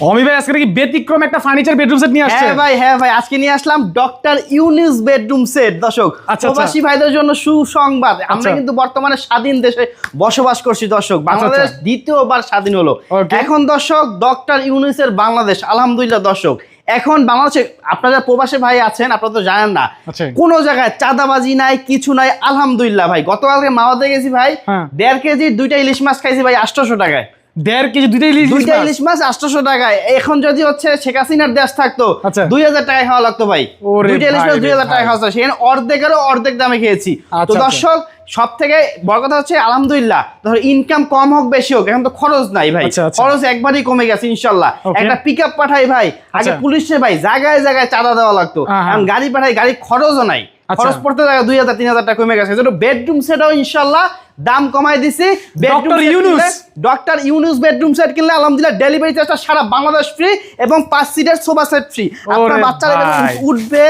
অমি ভাই আজকে কি ব্যতিক্রম একটা ফার্নিচার বেডরুম সেট নিয়ে আসছে হ্যাঁ ভাই হ্যাঁ ভাই আজকে নিয়ে আসলাম ডক্টর ইউনিস বেডরুম সেট দর্শক আচ্ছা। প্রবাসী ভাইদের জন্য সুসংবাদ আমরা আচ্ছা। কিন্তু বর্তমানে স্বাধীন দেশে বসবাস করছি দর্শক বাংলাদেশ আচ্ছা। দ্বিতীয়বার স্বাধীন হলো এখন দর্শক ডক্টর ইউনিসের বাংলাদেশ আলহামদুলিল্লাহ দর্শক এখন বাংলাদেশে আপনারা প্রবাসী ভাই আছেন আপনারা তো জানেন না আচ্ছা। কোন জায়গায় চাঁদাবাজি নাই কিছু নাই আলহামদুলিল্লাহ ভাই গতকালকে মাওয়াতে গেছি ভাই হ্যাঁ। দেড় কেজি দুইটা ইলিশ মাছ খাইছি ভাই আটশোশো টাকায় দেড় কেজি দুইটা ইলিশ দুইটা ইলিশ মাছ আটশোশো টাকায় এখন যদি হচ্ছে শেখ হাসিনার দেশ থাকতো আচ্ছা। দুই হাজার টাকায় খাওয়া লাগতো ভাই দুইটা ইলিশ মাছ দুই হাজার টাকায় খাওয়া সেখানে অর্ধেকেরও অর্ধেক দামে খেয়েছি তো আচ্ছা, আচ্ছা। দর্শক সব থেকে বড় কথা হচ্ছে আলহামদুলিল্লাহ ধর ইনকাম কম হোক বেশি হোক এখন তো খরচ নাই ভাই। খরচ একবারই কমে গেছে ইনশাল্লাহ একটা পিক আপ পাঠাই ভাই আগে। পুলিশে ভাই জায়গায় জায়গায় চাঁদা দেওয়া লাগতো। এখন গাড়ি পাঠাই গাড়ি খরচও নাই। খরচ পড়তে থাকে দুই হাজার তিন হাজার টাকা কমে গেছে। বেডরুম সেটাও ইনশাল্লাহ দাম কমাই দিছি। Dr. Yunus। Doctor Yunus bedroom set কিনলে আলহামদুলিল্লাহ ডেলিভারি চার্জটা সারা বাংলাদেশ ফ্রি এবং পাঁচ সিটের সোফা সেট ফ্রি আপনার বাচ্চারা উঠবে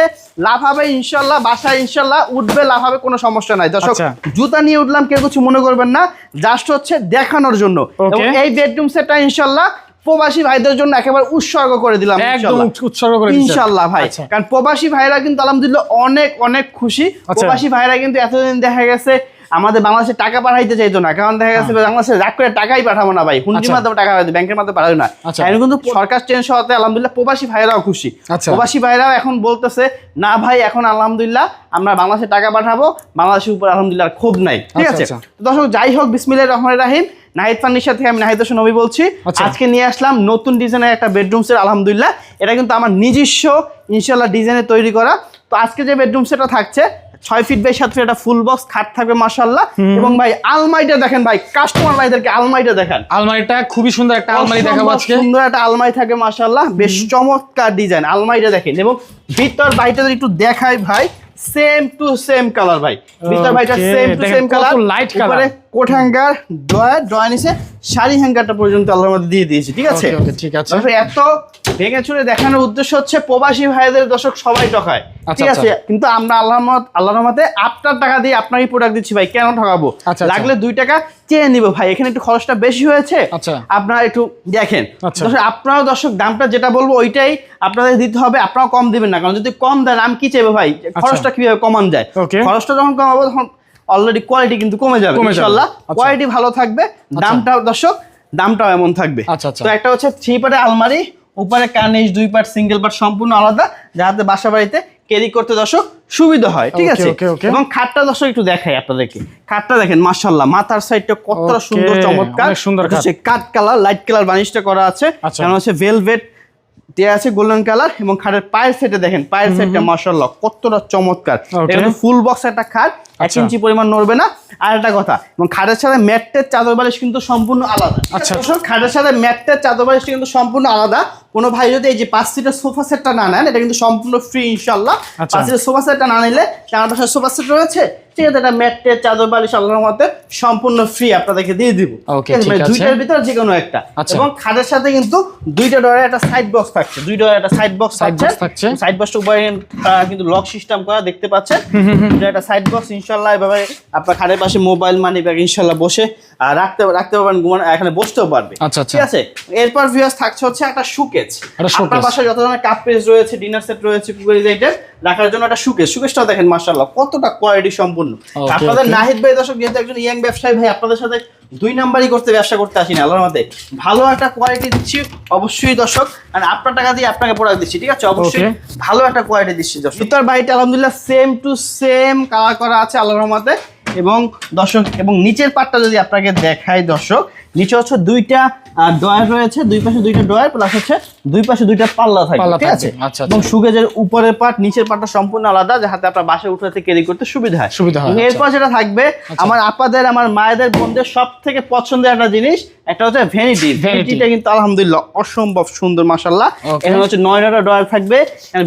লাভ হবে ইনশাল্লাহ বাসায় ইনশাল্লাহ উঠবে লাভ হবে কোনো সমস্যা নাই। দর্শক আচ্ছা। জুতা নিয়ে উঠলাম কেউ কিছু মনে করবেন না। জাস্ট হচ্ছে দেখানোর জন্য। এবং এই বেডরুম সেটটা ইনশাল্লাহ প্রবাসী ভাইদের জন্য একেবারে উৎসর্গ করে দিলাম একদম উৎসর্গ করে। ইনশাল্লাহ ভাই আচ্ছা। কারণ প্রবাসী ভাইরা কিন্তু আলহামদুলিল্লাহ অনেক অনেক খুশি আচ্ছা। প্রবাসী ভাইরা কিন্তু এতদিন দেখা গেছে আমাদের বাংলাদেশে টাকা পাঠাইতে চাইতো না কারণ দেখা গেছে বাংলাদেশে রাগ করে টাকাই পাঠাবো না ভাই হুন্ডির হ্যাঁ। আচ্ছা। মাধ্যমে টাকা পাঠাবে ব্যাংকের মাধ্যমে পাঠাবে না আচ্ছা। এখন কিন্তু সরকার চেঞ্জ হওয়াতে আলহামদুলিল্লাহ প্রবাসী ভাইরাও খুশি আচ্ছা। প্রবাসী ভাইরাও এখন বলতেছে না ভাই এখন আলহামদুলিল্লাহ আমরা বাংলাদেশে টাকা পাঠাবো বাংলাদেশের উপর আলহামদুলিল্লাহ ক্ষোভ নাই ঠিক আছে দর্শক যাই হোক বিসমিল্লাহির রহমানির রাহিম নাহিদ ফার্নিচার থেকে আমি নাহিদ হোসেন নবী বলছি। আজকে নিয়ে আসলাম নতুন ডিজাইনের একটা বেডরুম সেট আলহামদুলিল্লাহ এটা কিন্তু আমার নিজস্ব ইনশাল্লাহ ডিজাইনে তৈরি করা তো আজকে যে বেডরুম সেটটা থাকছে ছয় ফিট বাই সাত ফিট একটা ফুল বক্স খাট থাকবে মাসাল্লাহ এবং ভাই আলমারিটা দেখেন ভাই কাস্টমার ভাইদেরকে আলমারিটা দেখেন। আলমারিটা খুবই সুন্দর একটা আলমারি দেখাবো আজকে। সুন্দর একটা আলমারি থাকে মাশাআল্লাহ। বেশ চমৎকার ডিজাইন আলমারিটা দেখেন। এবং ভিতর বাইটা যদি একটু দেখাই ভাই সেম টু সেম কালার ভাই। ভিতর বাইটা same to same colour light colour। Coat hanger drawer drawer নিচে শাড়ি হ্যাঙ্গারটা পর্যন্ত আল্লাহর মধ্যে দিয়ে দিয়েছি ঠিক আছে ঠিক আছে। এত ভেঙে চুরে দেখানোর উদ্দেশ্য হচ্ছে প্রবাসী ভাইদের দর্শক সবাই ঠকায় আচ্ছা, ঠিক আছে আচ্ছা। কিন্তু আমরা আল্লাহর মত আল্লাহর মতে আপনার টাকা দিয়ে আপনারই প্রোডাক্ট দিচ্ছি ভাই কেন ঠকাবো আচ্ছা। লাগলে দুই টাকা চেয়ে নিব ভাই এখানে একটু খরচটা বেশি হয়েছে। আপনারা একটু দেখেন। দর্শক আপনারাও দর্শক দামটা যেটা বলব ওইটাই আপনাদের দিতে হবে আপনারাও কম দিবেন না কারণ যদি কম দেন আমি কি চাইব ভাই খরচটা কীভাবে কমান যায় খরচটা যখন কমাবো তখন অলরেডি কোয়ালিটি কিন্তু কমে যাবে যাবে। ইনশাল্লাহ আচ্ছা। কোয়ালিটি ভালো থাকবে দামটাও দর্শক দামটাও এমন থাকবে আচ্ছা, আচ্ছা। তো একটা হচ্ছে থ্রি পার্টের আলমারি উপরে কার্নিশ দুই পার্ট সিঙ্গেল পার্ট সম্পূর্ণ আলাদা যাতে বাসা বাড়িতে ক্যারি করতে দর্শক সুবিধা হয় ঠিক আছে. এবং খাটটা দর্শক একটু দেখাই আপনাদেরকে খাটটা দেখেন মাশাল্লাহ মাথার সাইডটা কতটা সুন্দর চমৎকার সুন্দর। কাঠ কালার লাইট কালার বানিশটা করা আছে আচ্ছা। কারণ হচ্ছে ভেলভেট দেয়া আছে গোল্ডেন কালার এবং খাটের পায়ের সেটে দেখেন পায়ের সেটটা মার্শাল্লাহ কতটা চমৎকার. এটা ফুল বক্স একটা খাট এক আচ্ছা। ইঞ্চি পরিমাণ নড়বে না আর একটা কথা এবং খাটের সাথে ম্যাটের চাদর বালিশ কিন্তু সম্পূর্ণ আলাদা আচ্ছা। খাটের সাথে ম্যাটের চাদর বালিশটা কিন্তু সম্পূর্ণ আলাদা কোনো ভাই যদি এই যে পাঁচ সিটের সোফা সেটটা না নেন এটা কিন্তু সম্পূর্ণ ফ্রি ইনশাল্লাহ আচ্ছা। পাঁচ সিটের সোফা সেটটা না নিলে আমার পাশে সোফা সেট রয়েছে ঠিক আছে এটা ম্যাটের চাদর বালিশ আল্লাহর মতে সম্পূর্ণ ফ্রি আপনাদেরকে দিয়ে দিব? মানে দুইটার ভিতরে যে কোনো একটা আচ্ছা। এবং খাটের সাথে কিন্তু দুইটা ডোরের একটা সাইড বক্স থাকছে দুই ডোরের একটা সাইড বক্স থাকছে। সাইড বক্সটা উপরে কিন্তু লক সিস্টেম করা দেখতে পাচ্ছেন একটা সাইড বক্স ইনশাল্লাহ এভাবে আপনার খাটের পাশে মোবাইল মানি ব্যাগ ইনশাল্লাহ বসে রাখতে রাখতে পারবেন ঘুমান এখানে বসতেও পারবে আচ্ছা। ঠিক আছে এরপর ভিউয়ার্স থাকছে হচ্ছে একটা সুকেজ একটা আপনার বাসায় যত ধরনের কাপ পেজ রয়েছে ডিনার সেট রয়েছে কুকারি আইটেম রাখার জন্য একটা সুকেজ সুকেজটাও দেখেন মাশাআল্লাহ কতটা কোয়ালিটি সম্পূর্ণ। আপনাদের নাহিদ ভাই দর্শক যেহেতু একজন ইয়াং ব্যবসায়ী ভাই আপনাদের সাথে দুই নাম্বারই করতে ব্যবসা করতে আসিনি আল্লাহর ভালো একটা কোয়ালিটি দিচ্ছি অবশ্যই দর্শক আর আপনার টাকা দিয়ে আপনাকে প্রোডাক্ট দিচ্ছি ঠিক আছে? অবশ্যই ভালো একটা কোয়ালিটি দিচ্ছি দর্শক। ভিতর বাড়িটা আলহামদুলিল্লাহ সেম টু সেম কালার করা আছে আল্লাহর রহমতে। এবং দর্শক এবং নিচের পাটটা যদি আপনাকে দেখাই দর্শক নিচে হচ্ছে দুইটা ডয়ার রয়েছে দুই পাশে দুইটা ডয়ার প্লাস হচ্ছে দুই পাশে দুইটা পাল্লা থাকবে ঠিক আছে? আচ্ছা, আচ্ছা। এবং সুগেজের উপরের নিচের সম্পূর্ণ আলাদা যাতে আপনার বাসায় উঠাতে ক্যারি করতে সুবিধা হয়। সুবিধা হয়, এরপর যেটা থাকবে আমার আপাদের আমার মায়েদের বোনদের সব থেকে পছন্দের একটা জিনিস একটা হচ্ছে ভ্যানিটি ভ্যানিটিটা কিন্তু আলহামদুলিল্লাহ অসম্ভব সুন্দর মাশাল্লাহ. এখানে হচ্ছে নয় নয়টা ডয়ার থাকবে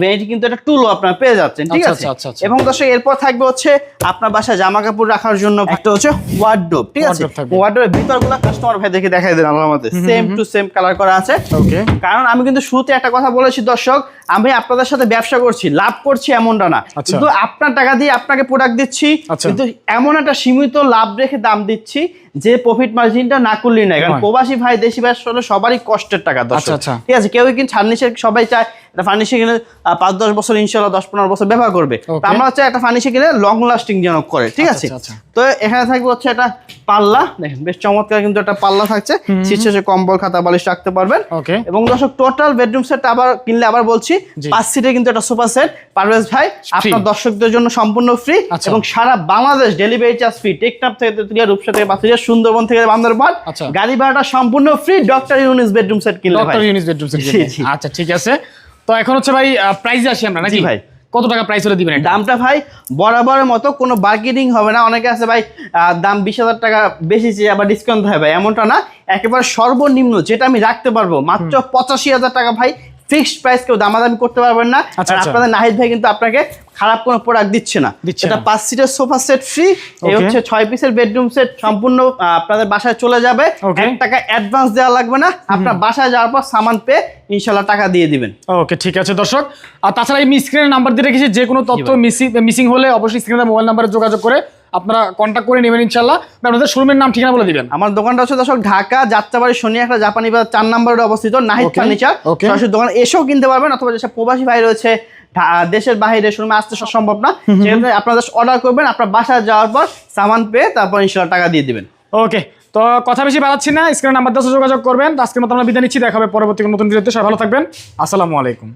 ভ্যানিটি কিন্তু একটা টুলও আপনারা পেয়ে যাচ্ছেন ঠিক আচ্ছা, আছে? আচ্ছা, আচ্ছা, আচ্ছা। এবং দর্শক এরপর থাকবে হচ্ছে আপনার বাসায় জামা কাপড় রাখার জন্য একটা হচ্ছে ওয়ার্ডরোব ঠিক আছে। ওয়ার্ডরোবের ভিতরগুলো কাস্টমার ভাই দেখে দেখাই দেন মধ্যে সেম টু সেম কালার করা আছে। ওকে কারণ আমি কিন্তু শুরুতে একটা কথা বলেছি দর্শক আমি আপনাদের সাথে ব্যবসা করছি লাভ করছি এমনটা না। আচ্ছা। কিন্তু আপনার টাকা দিয়ে আপনাকে প্রোডাক্ট দিচ্ছি আচ্ছা। কিন্তু এমন একটা সীমিত লাভ রেখে দাম দিচ্ছি যে প্রফিট মার্জিনটা না করলেই নাই কারণ প্রবাসী ভাই দেশি ভাই আসলে সবারই কষ্টের টাকা দর্শক। আচ্ছা। ঠিক আছে কেউ কিন্তু ফার্নিচার সবাই চায় এটা ফার্নিচার কিনে পাঁচ দশ বছর ইনশাল্লাহ দশ পনেরো বছর ব্যবহার করবে। আমরা চাই একটা ফার্নিচার কিনে লং লাস্টিং যেন করে ঠিক আছে? তো এখানে থাকবে হচ্ছে একটা পাল্লা। দেখেন বেশ চমৎকার কিন্তু একটা পাল্লা থাকছে। শীর্ষে কম্বল খাতা বালিশ রাখতে পারবেন। ওকে। এবং দর্শক টোটাল বেডরুম সেট আবার কিনলে আবার বলছি। পাঁচ সিটে কিন্তু একটা সোফা সেট পারভেজ ভাই আপনার দর্শকদের জন্য সম্পূর্ণ ফ্রি আচ্ছা। এবং সারা Bangladesh delivery charge free Teknaf থেকে তেতুলিয়া রূপসা থেকে পাথুরিয়া সুন্দরবন থেকে বান্দরবান। আচ্ছা। গাড়ি ভাড়াটা সম্পূর্ণ free doctor Yunus bedroom set কিনলে ডক্টর ইউনিস বেডরুম সেট। আচ্ছা ঠিক আছে। তো এখন হচ্ছে ভাই প্রাইস আসি আমরা নাকি? ভাই। কত টাকা প্রাইস হলে দিবেন দামটা ভাই বরাবরের মতো কোনো বার্গেনিং হবে না। অনেকে আছে ভাই আহ, দাম বিশ হাজার টাকা বেশি চেয়ে আবার ডিসকাউন্ট হয় ভাই। এমনটা না একেবারে সর্বনিম্ন যেটা আমি রাখতে পারব। মাত্র পঁচাশি হাজার টাকা ভাই ফিক্সড প্রাইস কেউ দামাদামি করতে পারবেন না। আচ্ছা, আচ্ছা। আপনাদের নাহিদ ভাই কিন্তু আপনাকে খারাপ কোনো প্রোডাক্ট দিচ্ছে না। এটা। পাঁচ সিটের সোফা সেট ফ্রি এই হচ্ছে ছয় পিসের বেডরুম সেট সম্পূর্ণ আপনাদের বাসায় চলে যাবে। এক টাকা অ্যাডভান্স দেওয়া লাগবে না। আপনার বাসায় যাওয়ার পর সামান পেয়ে ইনশাল্লাহ টাকা দিয়ে দিবেন। ওকে ঠিক আছে দর্শক। আর তাছাড়া এই স্ক্রিনের নাম্বার দিয়ে রেখেছি যে কোনো তথ্য মিসিং হলে অবশ্যই স্ক্রিনে মোবাইল নাম্বারে যোগাযোগ করে আপনারা কন্ট্যাক্ট করে নেবেন ইনশাল্লাহ আপনাদের শোরুমের নাম ঠিকানা বলে দিবেন। আমার দোকানটা হচ্ছে দর্শক ঢাকা যাত্রাবাড়ি শনি একটা জাপানি বাজার চার নম্বরে অবস্থিত নাহিদ ফার্নিচার. সরাসরি দোকান এসেও কিনতে পারবেন অথবা যেসব প্রবাসী ভাই রয়েছে দেশের বাইরে শোরুমে আসতে সম্ভব না। সেক্ষেত্রে আপনারা অর্ডার করবেন আপনার বাসায় যাওয়ার পর সামান পেয়ে তারপর ইনশাল্লাহ টাকা দিয়ে দিবেন। ওকে তো কথা বেশি বাড়াচ্ছি না স্ক্রিনে নাম্বার দশ যোগাযোগ করবেন। আজকের মতো আমরা বিদায় নিচ্ছি দেখাবে পরবর্তী নতুন ভিডিওতে সবাই ভালো থাকবেন। আসসালামু আলাইকুম।